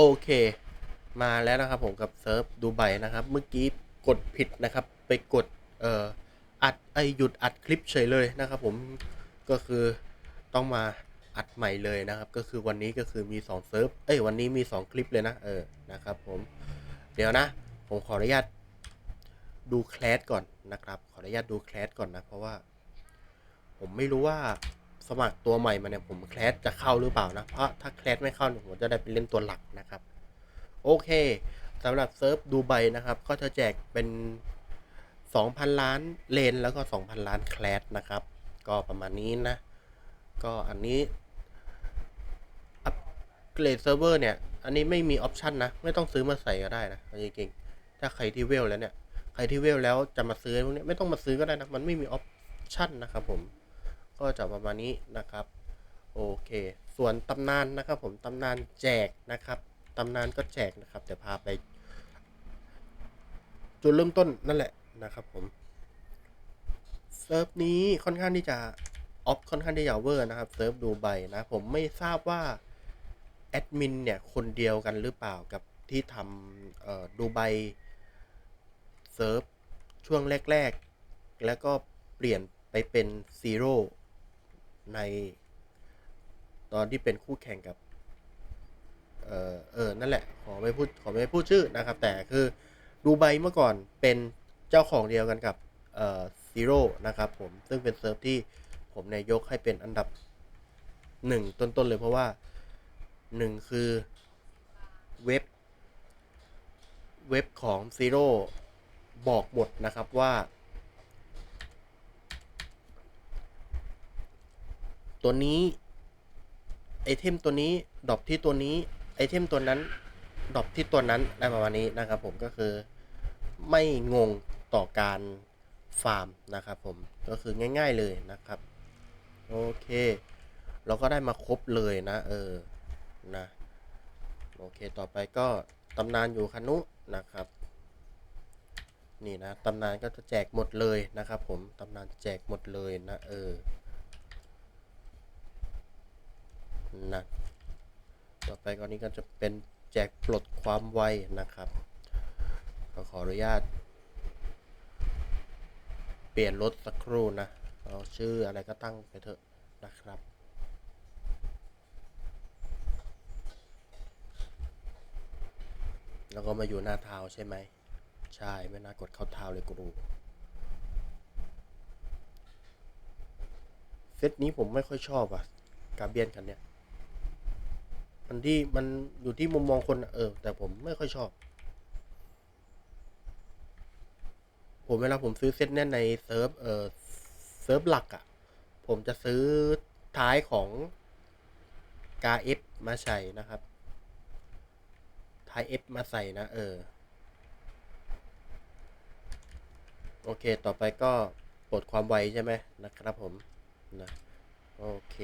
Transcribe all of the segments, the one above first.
โอเค มาแล้วนะครับผมกับเซิร์ฟดูไบนะครับ เมื่อกี้กดผิดนะครับ ไปกดเอ่ออัดไอหยุดอัดคลิปเฉยเลยนะครับผมก็คือต้องมาอัดใหม่เลยนะครับ ก็คือวันนี้ก็คือมี2เซิร์ฟเอ้ยวันนี้มี 2 คลิปเลยนะเออนะครับผมเดี๋ยวนะ ผมขออนุญาตดูแคลสก่อนนะครับ ขออนุญาตดูแคลสก่อนนะ เพราะว่า ผมไม่รู้ว่า สมัครตัวใหม่มาเนี่ยผมแคลสจะเข้าหรือเปล่านะ เพราะถ้าแคลสไม่เข้าเนี่ยผมจะได้ไปเล่นตัวหลักนะครับ โอเคสำหรับเซิร์ฟดูไบนะครับ ก็จะแจกเป็น 2,000 ล้านเลนแล้วก็ 2,000 ล้านแคลสนะครับ ก็ประมาณนี้นะ ก็อันนี้อัปเกรดเซิร์ฟเวอร์เนี่ย อันนี้ไม่มีออปชันนะ ไม่ต้องซื้อมาใส่ก็ได้นะจริงๆถ้าใครที่เวลแล้วเนี่ยใครที่เวลแล้วจะมาซื้อพวกนี้ไม่ต้องมาซื้อก็ได้นะ มันไม่มีออปชันนะครับผม ก็จะประมาณนี้นะครับ โอเค ส่วนตำนานนะครับผมตำนานแจกนะครับตำนานก็แจกนะครับแต่พาไปจุดเริ่มต้นนั่นแหละนะครับผมเซิร์ฟนี้ค่อนข้างที่จะออฟค่อนข้างที่จะเวอร์นะครับเซิร์ฟดูไบนะผมไม่ทราบว่าแอดมินเนี่ยคนเดียวกันหรือเปล่ากับที่ทำดูไบเซิร์ฟช่วงแรก ๆ แล้วก็เปลี่ยนไปเป็นซีโร่ ในตอนที่เป็นคู่แข่งกับ เออเออนั่นแหละ ขอไม่พูดขอไม่พูดชื่อนะครับ แต่คือดูไบเมื่อก่อนเป็นเจ้าของเดียวกันกับเอ่อซีโร่นะครับผมซึ่งเป็นเซิร์ฟที่ผมเนี่ยยกให้เป็นอันดับหนึ่งต้นๆเลยเพราะว่าหนึ่งคือเว็บเว็บของซีโร่บอกหมดนะครับว่า ตัวนี้ไอเทมตัวนี้ดรอปที่ตัวนี้ไอเทมตัวนั้นดรอปที่ตัวนั้นอะไรประมาณนี้นะครับผมก็คือไม่งงต่อการฟาร์มนะครับผมก็คือง่าย ๆเลยนะครับโอเค เราก็ได้มาครบเลยนะ เออนะโอเคต่อไปก็ตำนานอยู่คนุนะครับ นี่นะตำนานก็จะแจกหมดเลยนะครับผมตำนานจะแจกหมดเลยนะเออ นะต่อไปก็นี้ก็จะเป็นแจกปลดความไวนะครับก็ขออนุญาต เปลี่ยนรถสักครู่นะเอาชื่ออะไรก็ตั้งไปเถอะนะครับแล้วก็มาอยู่หน้าเท้าใช่ไหม ใช่ ไม่น่ากดเข้าเท้าเลยกูรูเซตนี้ผมไม่ค่อยชอบอะกาเบียนกันเนี่ย มันที่มันอยู่ที่มุมมองคนอะเออ แต่ผมไม่ค่อยชอบ ผมเวลาผมซื้อเซตเนี่ยในเซิร์ฟเออเซิร์ฟหลักอะ่ะผมจะซื้อท้ายของกาเอฟมาใส่นะครับท้ายเอฟมาใส่นะ เออ โอเค ต่อไปก็ปลดความไวใช่ไหมนะครับผมนะโอเค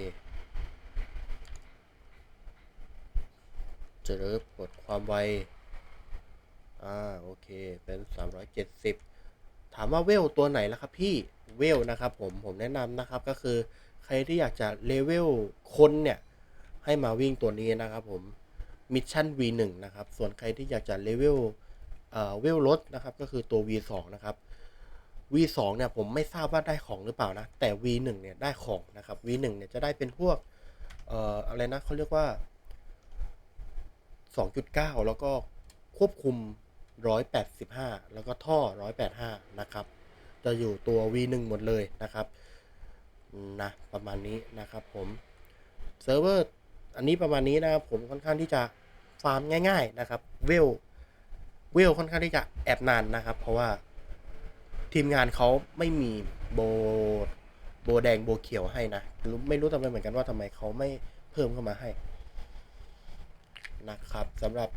เจริญปลดความไว อ่า โอเค เป็น 370 ถามว่าเวลตัวไหนล่ะครับพี่เวลนะครับผม ผมแนะนำนะครับก็คือใครที่อยากจะเลเวลคนเนี่ย ให้มาวิ่งตัวนี้นะครับผมมิชชั่น V1 นะครับ ส่วนใครที่อยากจะเลเวลเอ่อเวลรถนะครับ ก็คือตัว V2 นะครับ V2 เนี่ยผมไม่ทราบว่าได้ของหรือเปล่านะ แต่ V1 เนี่ยได้ของนะครับ V1 เนี่ยจะได้เป็นพวกเอ่ออะไรนะเขาเรียกว่า 2.9 แล้วก็ควบคุม 185 แล้วก็ท่อ 185 นะครับ จะอยู่ตัว V1 หมดเลยนะครับนะประมาณนี้นะครับผมเซิร์ฟเวอร์อันนี้ประมาณนี้นะครับผมค่อนข้างที่จะฟาร์มง่าย ๆนะครับ เวลเวลค่อนข้างที่จะแอบนานนะครับ เพราะว่าทีมงานเขาไม่มีโบโบแดงโบเขียวให้นะไม่รู้ทำไมเหมือนกันว่าทำไมเขาไม่เพิ่มเข้ามาให้ นะครับสำหรับ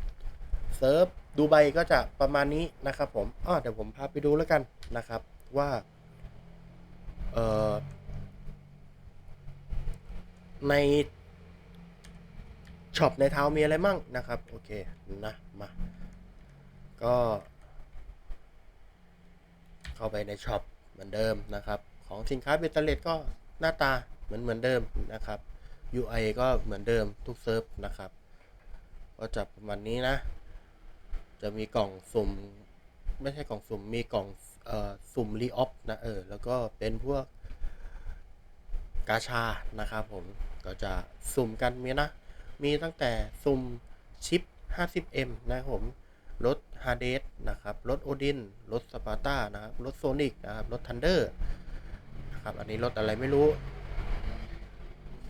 เซิร์ฟดูไบก็จะประมาณนี้นะครับผมอ้อเดี๋ยวผมพาไปดูแล้วกันนะครับว่าเอ่อในช็อปในเท้ามีอะไรมั่งนะครับโอเคนะมาก็ เข้าไปในช็อปเหมือนเดิมนะครับ ของสินค้าเบตเตอร์เลตก็หน้าตาเหมือนเหมือนเดิมนะครับ UI ก็เหมือนเดิมทุกเซิร์ฟนะครับ ก็จะประมาณนี้นะ จะมีกล่องสุ่ม ไม่ใช่กล่องสุ่ม มีกล่องเอ่อสุ่มรีออฟนะเออ แล้วก็เป็นพวกกาชา นะครับผม ก็จะสุ่มกันมีนะ มีตั้งแต่สุ่มชิป 50M นะครับผมรถฮาร์เดสนะครับ รถโอดิน รถสปาร์ตานะครับ รถโซนิกนะครับ รถทันเดอร์นะครับ อันนี้รถอะไรไม่รู้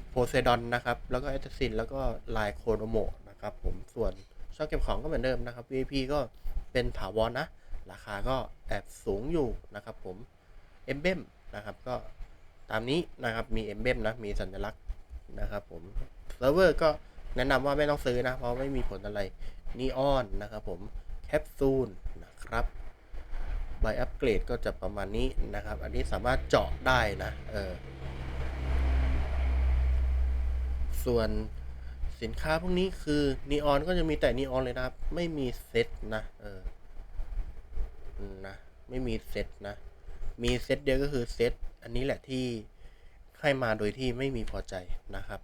โพไซดอนนะครับ แล้วก็แอตซิน แล้วก็ลายโคโนโม นะครับผมส่วนช่องเก็บของก็เหมือนเดิมนะครับ VIP ก็เป็นถาวรนะ ราคาก็แอบสูงอยู่นะครับผมเอ็มเบมนะครับก็ตามนี้นะครับมีเอ็มเบมนะมีสัญลักษณ์นะครับผมเซิร์ฟเวอร์ก็แนะนำว่าไม่ต้องซื้อนะ เพราะไม่มีผลอะไรนีออนนะครับผมแคปซูลนะครับใบอัปเกรดก็จะประมาณนี้นะครับ อันนี้สามารถเจาะได้นะเออส่วน สินค้าพวกนี้คือนีออนก็จะมีแต่นีออนเลยนะครับ ไม่มีเซ็ตนะ เออ นะ ไม่มีเซ็ตนะ มีเซ็ตเดียวก็คือเซ็ตอันนี้แหละที่ให้มาโดยที่ไม่มีพอใจนะครับ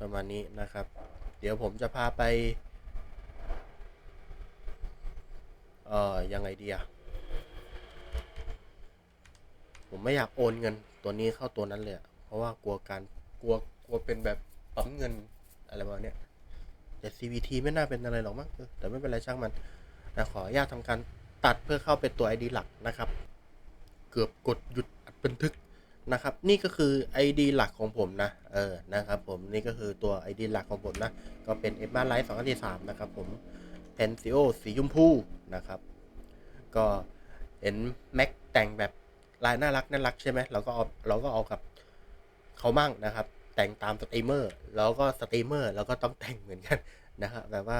ประมาณนี้นะครับ เดี๋ยวผมจะพาไป เอ่อ ยังไงดีอะผมไม่อยากโอนเงินตัวนี้เข้าตัวนั้นเลยเพราะว่ากลัวการกลัวกลัวเป็นแบบ ปั๊มเงินอะไรประมาณเนี้ยแต่ CVT ไม่น่าเป็นอะไรหรอกมั้งเอแต่ไม่เป็นไรช่างมันแต่ขออนุญาตทำการตัดเพื่อเข้าไปตัว ID หลักนะครับ เกือบกดหยุดอัดบันทึกนะครับ นี่ก็คือ ID หลักของผมนะเออนะครับผมนี่ก็คือตัว ID หลักของผมนะ ก็เป็น e m m a Light 2 4 3นะครับผม p e n s i o สีชมพูนะครับ ก็เห็นแม็กแต่งแบบลายน่ารักน่ารักใช่ไหมเราก็เอาเราก็เอากับเขามั่งนะครับ แต่งตามสตรีมเมอร์ แล้วก็สตรีมเมอร์เราก็ต้องแต่งเหมือนกันนะครับแบบว่า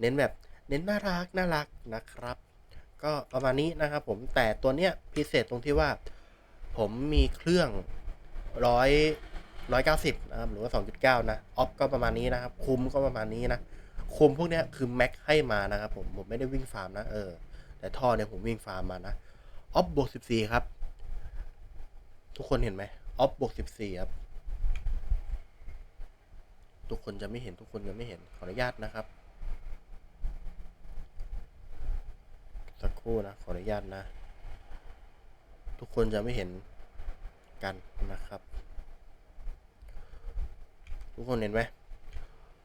เน้นแบบเน้นน่ารักน่ารักนะครับ ก็ประมาณนี้นะครับผมแต่ตัวเนี้ยพิเศษตรงที่ว่า ผมมีเครื่องร้อยร้อยเก้าสิบนะครับหรือว่าสองจุดเก้านะออฟก็ประมาณนี้นะครับ คุมก็ประมาณนี้นะคุมพวกเนี้ยคือแม็กให้มานะครับผมผมไม่ได้วิ่งฟาร์มนะเออแต่ท่อเนี่ยผมวิ่งฟาร์มมานะออฟบวกสิบสี่ครับ ทุกคนเห็นไหมออฟบวกสิบสี่ครับ ทุกคนจะไม่เห็นทุกคนจะไม่เห็นขออนุญาตนะครับ สักครู่นะขออนุญาตนะ ทุกคนจะไม่เห็นกันนะครับ ทุกคนเห็นไหม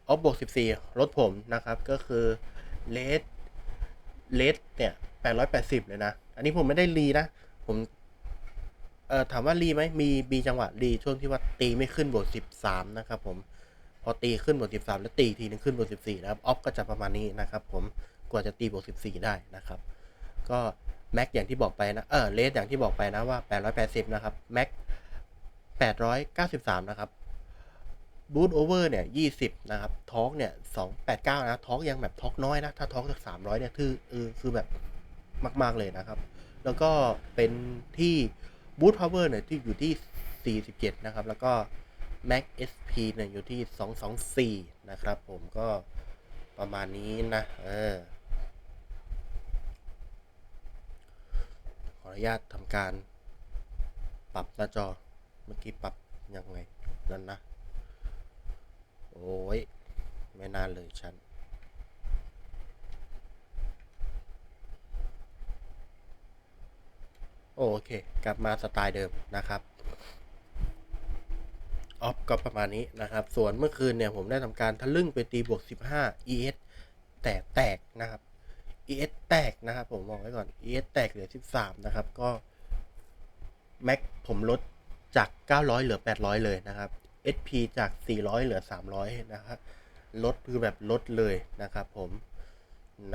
ออฟบวกสิบสี่รถผมนะครับก็คือเลสเลสเนี่ยแปดร้อยแปดสิบเลยนะ อันนี้ผมไม่ได้รีนะ ผมเอ่อถามว่ารีไหมมีบีจังหวะรีช่วงที่ว่าตีไม่ขึ้นบวกสิบสามนะครับผม พอตีขึ้นบวกสิบสามแล้วตีทีนึงขึ้นบวกสิบสี่นะครับออฟก็จะประมาณนี้นะครับ ผมกว่าจะตีบวกสิบสี่ได้นะครับ ก็แม็กอย่างที่บอกไปนะเออเลสอย่างที่บอกไปนะว่า 880 นะครับแม็ก893 นะครับบูทโอเวอร์เนี่ย20นะครับทอกเนี่ย289นะทอกยังแบบทอกน้อยนะ ถ้าทอร์กสัก300เนี่ยคือเออคือแบบมาก ๆ เลยนะครับ แล้วก็เป็นที่บูทพาวเวอร์เนี่ยที่อยู่ที่47นะครับ แล้วก็ Max SP เนี่ยอยู่ที่ 224 นะครับผมก็ประมาณนี้นะ เออ ขออนุญาตทำการ ปรับหน้าจอ เมื่อกี้ปรับยังไง นั่นนะ โอ้ย ไม่น่าเลยฉันโอเค กลับมาสไตล์เดิมนะครับ ออฟก็ประมาณนี้นะครับ ส่วนเมื่อคืนเนี่ยผมได้ทำการทะลึ่งไปตีบวก 15 ES แต่แตกนะครับ ES แตกนะครับผมบอกไว้ก่อน ES แตกเหลือ 13 นะครับ ก็ Max ผมลดจาก 900 เหลือ 800 เลยนะครับ SP จาก 400 เหลือ 300 นะครับลดคือแบบลดเลยนะครับผม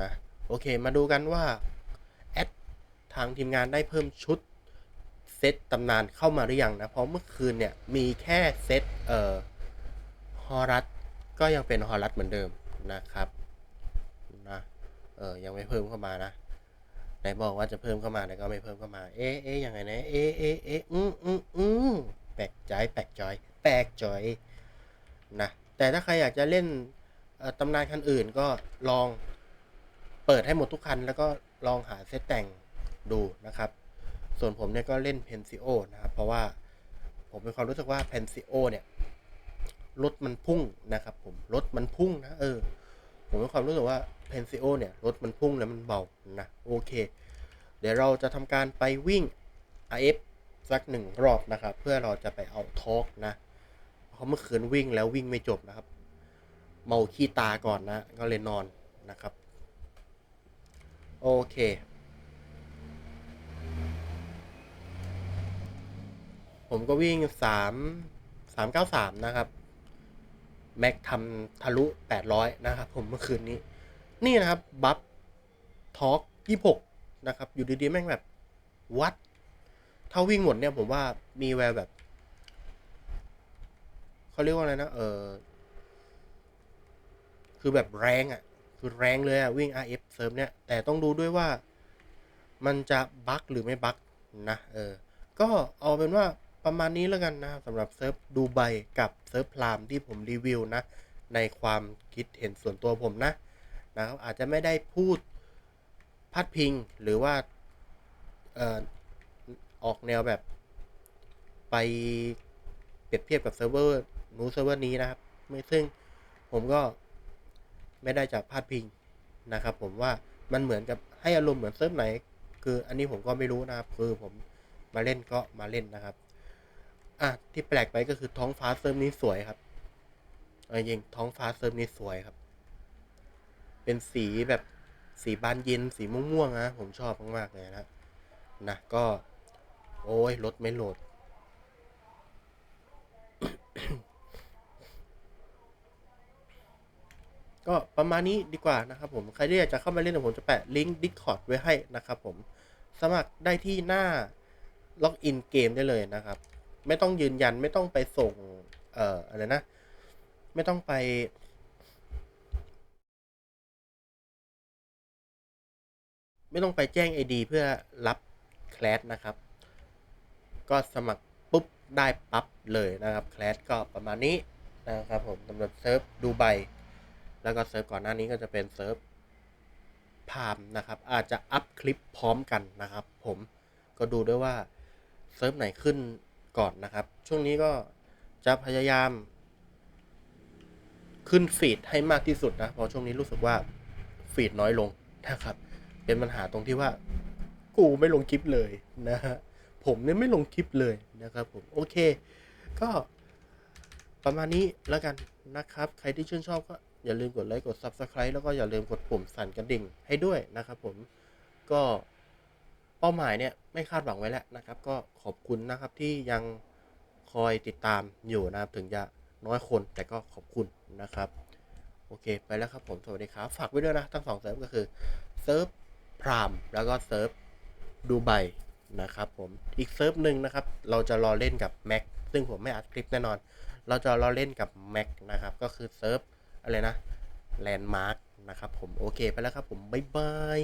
นะโอเคมาดูกันว่าแอดทางทีมงานได้เพิ่มชุด เซตตำนานเข้ามาหรือยังนะ เพราะเมื่อคืนเนี่ยมีแค่เซตเอ่อฮอรัสก็ยังเป็นฮอรัสเหมือนเดิมนะครับนะเออยังไม่เพิ่มเข้ามานะไหนบอกว่าจะเพิ่มเข้ามาแต่ก็ไม่เพิ่มเข้ามา เอ๊ะเอ๊ะยังไงนะ เอ๊ะเอ๊ะเอ๊ะอืมอืมอืมแปลกใจแปลกจอย แปลกจอยนะแต่ถ้าใครอยากจะเล่นตำนานคันอื่นก็ลองเปิดให้หมดทุกคัน แล้วก็ลองหาเซตแต่งดูนะครับ ส่วนผมเนี่ยก็เล่นเพนซิโอนะครับ เพราะว่าผมมีความรู้สึกว่าเพนซิโอเนี่ยรถมันพุ่งนะครับ ผมรถมันพุ่งนะเออ ผมมีความรู้สึกว่าเพนซิโอเนี่ยรถมันพุ่งแล้วมันเบานะโอเค เดี๋ยวเราจะทำการไปวิ่ง RF สักหนึ่งรอบนะครับ เพื่อเราจะไปเอาทอกนะเพราะเมื่อคืนวิ่งแล้ววิ่งไม่จบนะครับ เมาขี้ตาก่อนนะ ก็เลยนอนนะครับ โอเค ผมก็วิ่งสามสามเก้าสามนะครับ แม็กทำทะลุแปดร้อยนะครับ ผมเมื่อคืนนี้ นี่นะครับ บัฟทอร์กยี่หกนะครับ อยู่ดีๆ แม่งแบบวัด ถ้าวิ่งหมดเนี่ยผมว่ามีแววแบบ เขาเรียกว่าอะไรนะ เออ คือแบบแรงอะ่ะ คือแรงเลยอะ่ะ วิ่ง RF เซิร์ฟเนี่ย แต่ต้องดูด้วยว่ามันจะบั๊กหรือไม่บั๊กนะ เออ ก็เอาเป็นว่า ประมาณนี้แล้วกันนะสำหรับเซิร์ฟดูไบกับเซิร์ฟพรามที่ผมรีวิวนะ ในความคิดเห็นส่วนตัวผมนะนะครับอาจจะไม่ได้พูดพัดพิงหรือว่าเอ่ออกแนวแบบไปเปรียบเทียบกับเซิร์ฟเวอร์นู้เซิร์ฟเวอร์นี้นะครับไม่ซึ่งผมก็ไม่ได้จะพาดพิงนะครับ ผมว่ามันเหมือนกับให้อารมณ์เหมือนเซิร์ฟไหน คืออันนี้ผมก็ไม่รู้นะครับ คือผมมาเล่นก็มาเล่นนะครับ อะที่แปลกไปก็คือท้องฟ้าเซิร์ฟนี้สวยครับเอาจริงท้องฟ้าเซิร์ฟนี้สวยครับ เป็นสีแบบสีบานเย็นสีม่วงๆนะผมชอบมากๆเลยนะนะก็ โอ้ยรถไม่โหลด ก็ประมาณนี้ดีกว่านะครับผม ใครที่อยากจะเข้ามาเล่นผมจะแปะลิงก์ Discord ไว้ให้นะครับผม สมัครได้ที่หน้าล็อกอินเกมได้เลยนะครับ ไม่ต้องยืนยันไม่ต้องไปส่ง เอ่ออะไรนะ ไม่ต้องไปไม่ต้องไปแจ้ง ID เพื่อรับแคลสนะครับ ก็สมัครปุ๊บได้ปั๊บเลยนะครับแคลสก็ประมาณนี้นะครับผมสำหรับเซิร์ฟดูไบแล้วก็เซิร์ฟก่อนหน้านี้ก็จะเป็นเซิร์ฟพามนะครับ อาจจะอัพคลิปพร้อมกันนะครับ ผมก็ดูด้วยว่าเซิร์ฟไหนขึ้น ก่อนนะครับ ช่วงนี้ก็จะพยายาม ขึ้นฟีดให้มากที่สุดนะเพราะช่วงนี้รู้สึกว่าฟีดน้อยลงนะครับ เป็นปัญหาตรงที่ว่า กูไม่ลงคลิปเลยนะฮะผมเนี่ยไม่ลงคลิปเลยนะครับ ผมโอเค ก็ประมาณนี้แล้วกันนะครับ ใครที่ชื่นชอบก็อย่าลืมกดไลค์กด Subscribe แล้วก็อย่าลืมกดปุ่มสั่นกระดิ่งให้ด้วยนะครับผมก็ เป้าหมายเนี่ยไม่คาดหวังไว้แล้วนะครับ ก็ขอบคุณนะครับที่ยังคอยติดตามอยู่นะครับถึงจะน้อยคนแต่ก็ขอบคุณนะครับ โอเคไปแล้วครับผม สวัสดีครับ ฝากไว้ด้วยนะ ทั้งสองเซิร์ฟก็คือเซิร์ฟพรามแล้วก็เซิร์ฟดูไบนะครับผมอีกเซิร์ฟหนึ่งนะครับ เราจะรอเล่นกับแม็กซึ่งผมไม่อัดคลิปแน่นอน เราจะรอเล่นกับแม็กนะครับ ก็คือเซิร์ฟอะไรนะแลนด์มาร์กนะครับผม โอเคไปแล้วครับผม บ๊ายบาย